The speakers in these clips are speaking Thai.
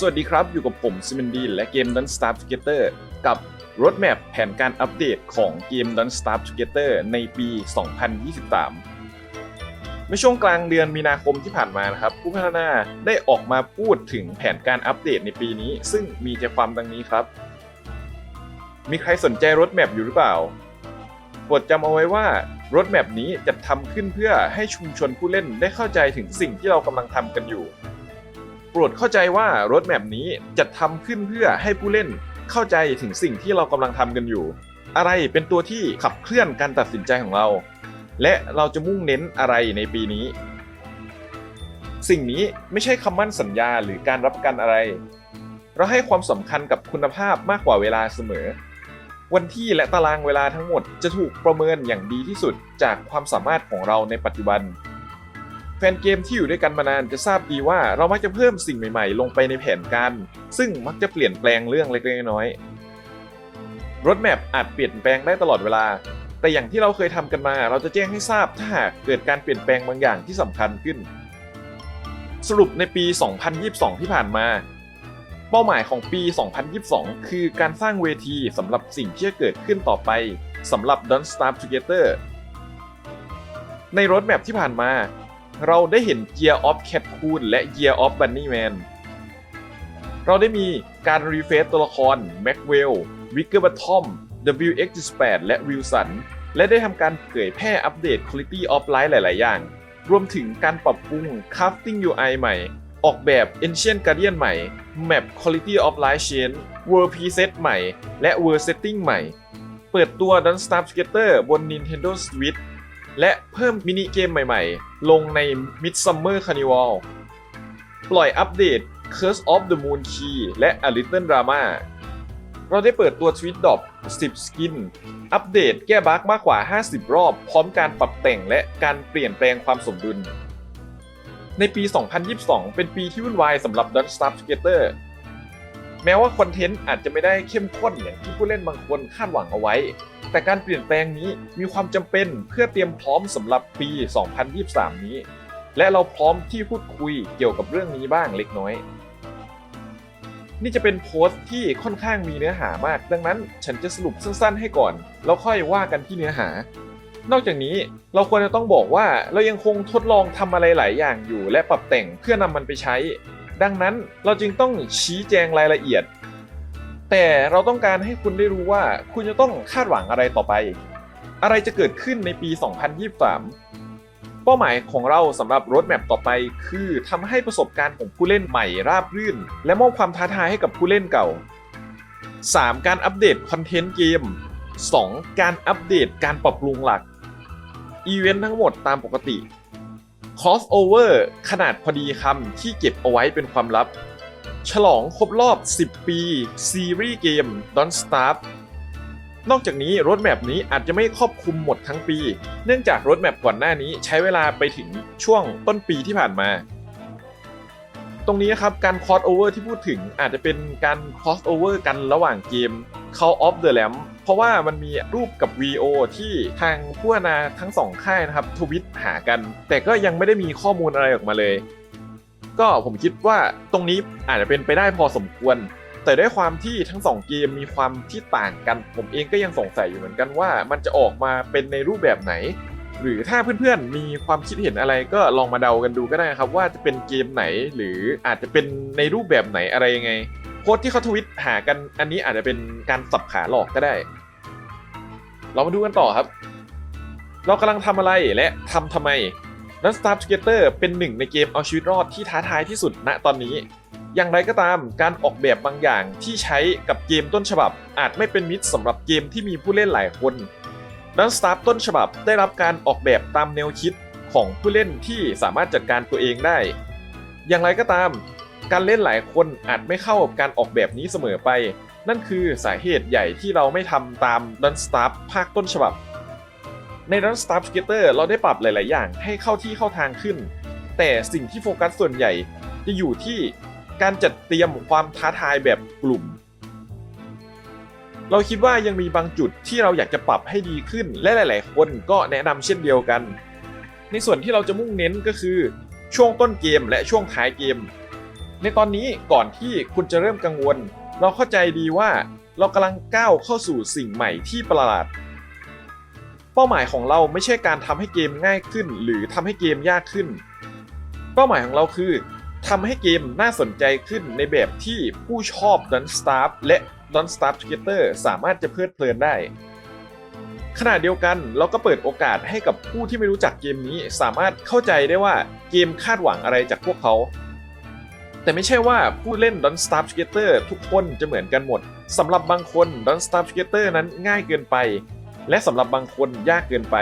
สวัสดีครับ อยู่กับผมซิม n นดีและเกม Don't Starve Together กับ Roadmap แผนการอัปเดตของเกม Don't Starve Together ในปี 2023 เมื่อช่วงกลางเดือนมีนาคมที่ผ่านมานะครับ ผู้พัฒนาได้ออกมาพูดถึงแผนการอัปเดตในปีนี้ ซึ่งมีใจความดังนี้ครับ มีใครสนใจ Roadmap อยู่หรือเปล่าโปรดจำเอาไว้ว่ารถแมปนี้จะทำขึ้นเพื่อให้ชุมชนผู้เล่นได้เข้าใจถึงสิ่งที่เรากำลังทำกันอยู่ โปรดเข้าใจว่ารถแมปนี้จะทำขึ้นเพื่อให้ผู้เล่นเข้าใจถึงสิ่งที่เรากำลังทำกันอยู่ อะไรเป็นตัวที่ขับเคลื่อนการตัดสินใจของเรา และเราจะมุ่งเน้นอะไรในปีนี้ สิ่งนี้ไม่ใช่คำมั่นสัญญาหรือการรับกันอะไร เราให้ความสำคัญกับคุณภาพมากกว่าเวลาเสมอ วันที่และตารางเวลาทั้งหมดจะถูกประเมินอย่างดีที่สุดจากความสามารถของเราในปัจจุบัน แฟนเกมที่อยู่ด้วยกันมานานจะทราบดีว่าเรามักจะเพิ่มสิ่งใหม่ๆ ลงไปในแผนการ ซึ่งมักจะเปลี่ยนแปลงเรื่องเล็กๆน้อยๆรถแมพอาจเปลี่ยนแปลงได้ตลอดเวลา แต่อย่างที่เราเคยทำกันมา เราจะแจ้งให้ทราบถ้าหากเกิดการเปลี่ยนแปลงบางอย่างที่สำคัญขึ้น สรุปในปี 2022 ที่ผ่านมา เป้าหมายของปี 2022 คือการสร้างเวทีสำหรับสิ่งที่จะเกิดขึ้นต่อไปสำหรับ Don't Starve Together ในรถแมพที่ผ่านมา เราได้เห็น Gear of Cat Cool และ Gear of Bunny Man เราได้มีการรีเฟซตัวละคร Maxwell Wicker Bottom WX18 และ Wilson และได้ทำการเผยแพร่อัปเดต Quality of Life หลาย ๆ อย่าง รวมถึงการปรับปรุง Crafting UI ใหม่ ออกแบบ Ancient Guardian ใหม่ Map Quality of Life Change World Preset ใหม่ และ World Setting ใหม่ เปิดตัว Don't Starve Together บน Nintendo Switch และเพิ่มมินิเกมใหม่ๆ ลงใน Midsummer Carnival ปล่อยอัปเดต Curse of the Moon Key และ A Little Drama เราได้เปิดตัว Tweet Drop 10 Skin อัปเดตแก้บั๊กมากกว่า 50 รอบ พร้อมการปรับแต่งและการเปลี่ยนแปลงความสมดุล ในปี 2022 เป็นปีที่วุ่นวายสำหรับ Don't Starve Together แม้ว่าคอนเทนต์อาจจะไม่ได้เข้มข้นอย่างที่ผู้เล่นบางคนคาดหวังเอาไว้ แต่การเปลี่ยนแปลงนี้มีความจำเป็นเพื่อเตรียมพร้อมสำหรับปี 2023 นี้ และเราพร้อมที่พูดคุยเกี่ยวกับเรื่องนี้บ้างเล็กน้อย นี่จะเป็นโพสต์ที่ค่อนข้างมีเนื้อหามาก ดังนั้นฉันจะสรุปสั้นๆ ให้ก่อน แล้วค่อยว่ากันที่เนื้อหา นอกจากนี้เราควรจะต้องบอกว่าเรายังคงทดลองทำอะไรหลายอย่างอยู่ และปรับแต่งเพื่อนำมันไปใช้ ดังนั้นเราจึงต้องชี้แจงรายละเอียด แต่เราต้องการให้คุณได้รู้ว่าคุณจะต้องคาดหวังอะไรต่อไป อะไรจะเกิดขึ้นในปี 2023 เป้าหมายของเราสำหรับรถแมปต่อไป คือทำให้ประสบการณ์ของผู้เล่นใหม่ราบรื่น และมอบความท้าทายให้กับผู้เล่นเก่า 3. การอัปเดตคอนเทนต์เกม 2. การอัปเดตการปรับปรุงหลัก อีเวนต์ทั้งหมดตามปกติ crossover ขนาดพอดีคำที่เก็บเอาไว้เป็นความลับ ฉลองครบรอบ 10 ปี ซีรีส์เกม Don't Starve นอกจากนี้รถแมปนี้อาจจะไม่ครอบคลุมหมดทั้งปี เนื่องจากรถแมปก่อนหน้านี้ใช้เวลาไปถึงช่วงต้นปีที่ผ่านมา ตรงนี้นะครับการ cross over ที่พูดถึงอาจจะเป็นการ cross over กันระหว่างเกม Call of the Lamb เพราะว่ามันมีรูปกับ VO ที่ทางผู้นาทั้งสองค่ายนะครับทวิตหากัน แต่ก็ยังไม่ได้มีข้อมูลอะไรออกมาเลย ก็ผมคิดว่าตรงนี้อาจจะเป็นไปได้พอสมควร แต่ด้วยความที่ทั้งสองเกมมีความที่ต่างกัน ผมเองก็ยังสงสัยอยู่เหมือนกันว่ามันจะออกมาเป็นในรูปแบบไหน หรือถ้าเพื่อนๆมีความคิดเห็นอะไรก็ลองมาเดากันดูก็ได้ครับ ว่าจะเป็นเกมไหนหรืออาจจะเป็นในรูปแบบไหนอะไรยังไง โค้ดที่เขาทวิตหากันอันนี้อาจจะเป็นการสับขาหลอกก็ได้ เรามาดูกันต่อครับ เรากำลังทำอะไรและทำทำไมนั้น Starve Together เป็นหนึ่งในเกมเอาชีวิตรอดที่ท้าทายที่สุดณตอนนี้ อย่างไรก็ตามการออกแบบบางอย่างที่ใช้กับเกมต้นฉบับ อาจไม่เป็นมิตรสำหรับเกมที่มีผู้เล่นหลายคนดันสตาร์ต้นฉบับได้รับการออกแบบตามแนวคิดของผู้เล่นที่สามารถจัดการตัวเองได้ อย่างไรก็ตาม การเล่นหลายคนอาจไม่เข้ากับการออกแบบนี้เสมอไป นั่นคือสาเหตุใหญ่ที่เราไม่ทำตามดันสตาร์ภาคต้นฉบับ ใน Run Start Together เราได้ปรับหลาย ๆ อย่างให้เข้าที่เข้าทางขึ้น แต่สิ่งที่โฟกัสส่วนใหญ่จะอยู่ที่การจัดเตรียมความท้าทายแบบกลุ่ม เราคิดว่ายังมีบางจุดที่เราอยากจะปรับให้ดีขึ้น และหลาย ๆ คนก็แนะนำเช่นเดียวกัน ในส่วนที่เราจะมุ่งเน้นก็คือช่วงต้นเกมและช่วงท้ายเกม ในตอนนี้ก่อนที่คุณจะเริ่มกังวล เราเข้าใจดีว่าเรากำลังก้าวเข้าสู่สิ่งใหม่ที่ประหลาด เป้าหมายของเราไม่ใช่การทำให้เกมง่ายขึ้น หรือทำให้เกมยากขึ้น เป้าหมายของเราคือทำให้เกมน่าสนใจขึ้นในแบบที่ผู้ชอบ Don't s t a r v และ Don't s t a r v Together สามารถจะเพลิดเพลินได้ ขณะเดียวกันเราก็เปิดโอกาสให้กับผู้ที่ไม่รู้จักเกมนี้ สามารถเข้าใจได้ว่าเกมคาดหวังอะไรจากพวกเขา แต่ไม่ใช่ว่าผู้เล่น Don't Starve Together ทุกคนจะเหมือนกันหมดสำหรับบางคน Don't Starve Together นั้นง่ายเกินไป และสำหรับบางคนยากเกินไป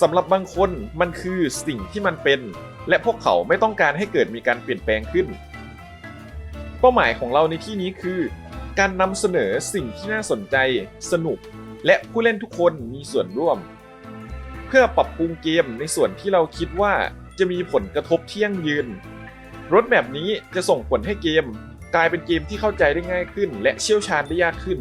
สำหรับบางคนมันคือสิ่งที่มันเป็น และพวกเขาไม่ต้องการให้เกิดมีการเปลี่ยนแปลงขึ้น เป้าหมายของเราในที่นี้คือ การนำเสนอสิ่งที่น่าสนใจ สนุก และผู้เล่นทุกคนมีส่วนร่วม เพื่อปรับปรุงเกมในส่วนที่เราคิดว่าจะมีผลกระทบที่ยั่งยืน รถแบบนี้จะส่งผลให้เกม กลายเป็นเกมที่เข้าใจได้ง่ายขึ้น และเชี่ยวชาญได้ยากขึ้น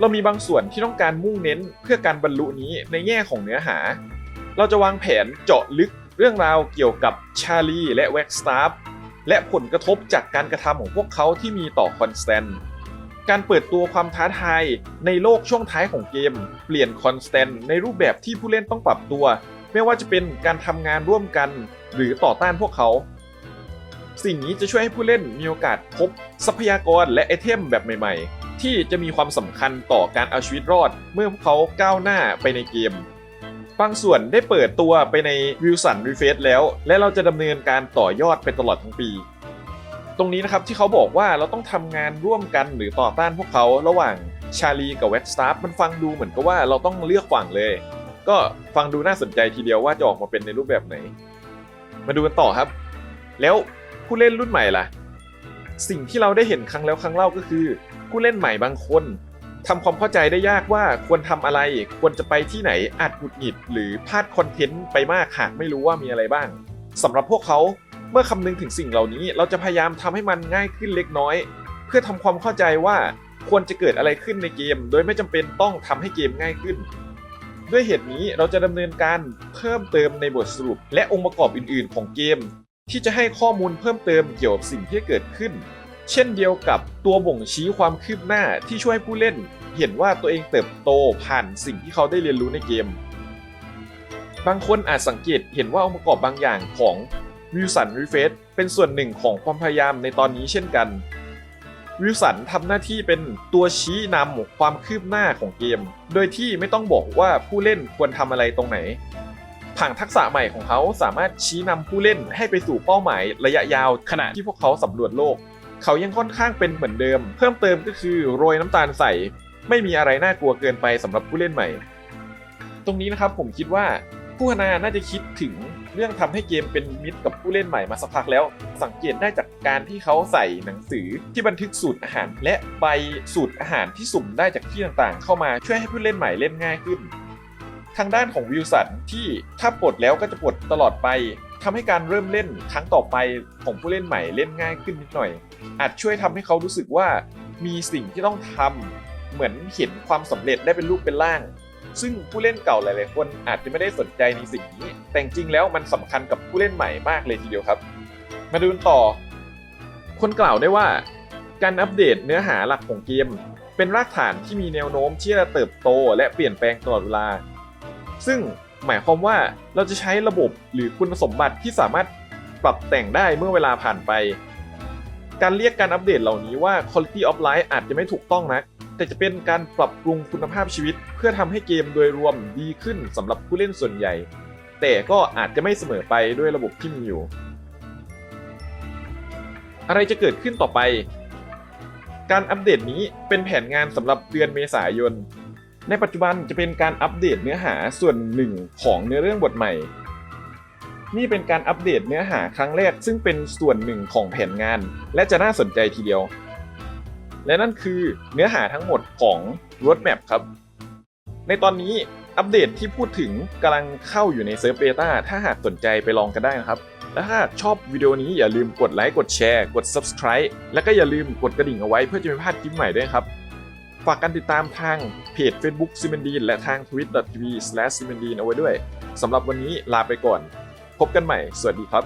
เรามีบางส่วนที่ต้องการมุ่งเน้นเพื่อการบรรลุนี้ในแง่ของเนื้อหา เราจะวางแผนเจาะลึกเรื่องราวเกี่ยวกับชาลีและแว็กสตาร์และผลกระทบจากการกระทำของพวกเขาที่มีต่อคอนสแตนการเปิดตัวความท้าทายในโลกช่วงท้ายของเกม เปลี่ยนคอนสแตนในรูปแบบที่ผู้เล่นต้องปรับตัว ไม่ว่าจะเป็นการทำงานร่วมกัน หรือต่อต้านพวกเขา สิ่งนี้จะช่วยให้ผู้เล่นมีโอกาสพบทรัพยากรและไอเทมแบบใหม่ๆ ที่จะมีความสำคัญต่อการเอาชีวิตรอด เมื่อพวกเขาก้าวหน้าไปในเกม บางส่วนได้เปิดตัวไปในวิลสันรีเฟสแล้ว และเราจะดำเนินการต่อยอดไปตลอดทั้งปี ตรงนี้นะครับที่เขาบอกว่าเราต้องทำงานร่วมกันหรือต่อต้านพวกเขาระหว่างชาลีกับเวสตาร์มันฟังดูเหมือนกับว่าเราต้องเลือกฝั่งเลย ก็ฟังดูน่าสนใจทีเดียวว่าจะออกมาเป็นในรูปแบบไหน มาดูกันต่อครับ แล้ว ผู้เล่นรุ่นใหม่ล่ะ สิ่งที่เราได้เห็นครั้งแล้วครั้งเล่าก็คือ ผู้เล่นใหม่บางคนทำความเข้าใจได้ยากว่าควรทำอะไรควรจะไปที่ไหนอาจหงุดหงิด หรือพลาดคอนเทนต์ไปมากหากไม่รู้ว่ามีอะไรบ้างสำหรับพวกเขาเมื่อคำนึงถึงสิ่งเหล่านี้ เราจะพยายามทำให้มันง่ายขึ้นเล็กน้อย เพื่อทำความเข้าใจว่าควรจะเกิดอะไรขึ้นในเกม โดยไม่จำเป็นต้องทำให้เกมง่ายขึ้น ด้วยเหตุนี้เราจะดำเนินการเพิ่มเติมในบทสรุป และองค์ประกอบอื่น ๆ ของเกม ที่จะให้ข้อมูลเพิ่มเติมเกี่ยวกับสิ่งที่เกิดขึ้น เช่นเดียวกับตัวบ่งชี้ความคืบหน้าที่ช่วยผู้เล่น เห็นว่าตัวเองเติบโตผ่านสิ่งที่เขาได้เรียนรู้ในเกม บางคนอาจสังเกตเห็นว่าองค์ประกอบบางอย่างของวิลสันรีเฟสเป็นส่วนหนึ่งของความพยายามในตอนนี้เช่นกันวิลสันทำหน้าที่เป็นตัวชี้นำความคืบหน้าของเกม โดยที่ไม่ต้องบอกว่าผู้เล่นควรทำอะไรตรงไหน ผังทักษะใหม่ของเขาสามารถชี้นำผู้เล่นให้ไปสู่เป้าหมายระยะยาว ขณะที่พวกเขาสำรวจโลก เขายังค่อนข้างเป็นเหมือนเดิม เพิ่มเติมก็คือโรยน้ำตาลใส่ ไม่มีอะไรน่ากลัวเกินไปสำหรับผู้เล่นใหม่ ตรงนี้นะครับผมคิดว่าผู้พัฒนาน่าจะคิดถึงเรื่องทำให้เกมเป็นมิตรกับผู้เล่นใหม่มาสักพักแล้ว สังเกตได้จากการที่เขาใส่หนังสือที่บันทึกสูตรอาหาร และใบสูตรอาหารที่สุ่มได้จากที่ต่างๆ เข้ามาช่วยให้ผู้เล่นใหม่เล่นง่ายขึ้นทางด้านของวิลสันที่ถ้าปลดแล้วก็จะปลดตลอดไปทำให้การเริ่มเล่นครั้งต่อไปของผู้เล่นใหม่เล่นง่ายขึ้นนิดหน่อย อาจช่วยทำให้เขารู้สึกว่ามีสิ่งที่ต้องทำเหมือนเห็นความสำเร็จได้เป็นรูปเป็นร่าง ซึ่งผู้เล่นเก่าหลาย ๆ คนอาจจะไม่ได้สนใจในสิ่งนี้ แต่จริงแล้วมันสำคัญกับผู้เล่นใหม่มากเลยทีเดียวครับ มาดูต่อ คนกล่าวได้ว่า การอัปเดตเนื้อหาหลักของเกม เป็นรากฐานที่มีแนวโน้มที่จะเติบโตและเปลี่ยนแปลงตลอดเวลา ซึ่งหมายความว่าเราจะใช้ระบบหรือคุณสมบัติที่สามารถปรับแต่งได้เมื่อเวลาผ่านไป การเรียกการอัปเดตเหล่านี้ว่า quality of life อาจจะไม่ถูกต้องนะ แต่จะเป็นการปรับปรุงคุณภาพชีวิต เพื่อทำให้เกมโดยรวมดีขึ้นสำหรับผู้เล่นส่วนใหญ่ แต่ก็อาจจะไม่เสมอไปด้วยระบบที่มีอยู่ อะไรจะเกิดขึ้นต่อไป การอัปเดตนี้เป็นแผนงานสำหรับเดือนเมษายน ในปัจจุบันจะเป็นการอัปเดตเนื้อหาส่วนหนึ่งของเนื้อเรื่องบทใหม่ นี่เป็นการอัปเดตเนื้อหาครั้งแรกซึ่งเป็นส่วนหนึ่งของแผนงาน และจะน่าสนใจทีเดียว และนั่นคือเนื้อหาทั้งหมดของ Roadmap ครับ ในตอนนี้อัปเดตที่พูดถึงกำลังเข้าอยู่ในเซิร์ฟเบต้าถ้าหากสนใจไปลองกันได้นะครับ และถ้าชอบวิดีโอนี้อย่าลืมกดไลค์กดแชร์ กด Subscribe และก็อย่าลืมกดกระดิ่งเอาไว้เพื่อจะไม่พลาดคลิปใหม่ด้วยครับ ฝากกันติดตามทางเพจ Facebook ซิม e นดีนและทาง twit.tv/simendin เอาไว้ด้วยสำหรับวันนี้ลาไปก่อน พบกันใหม่ สวัสดีครับ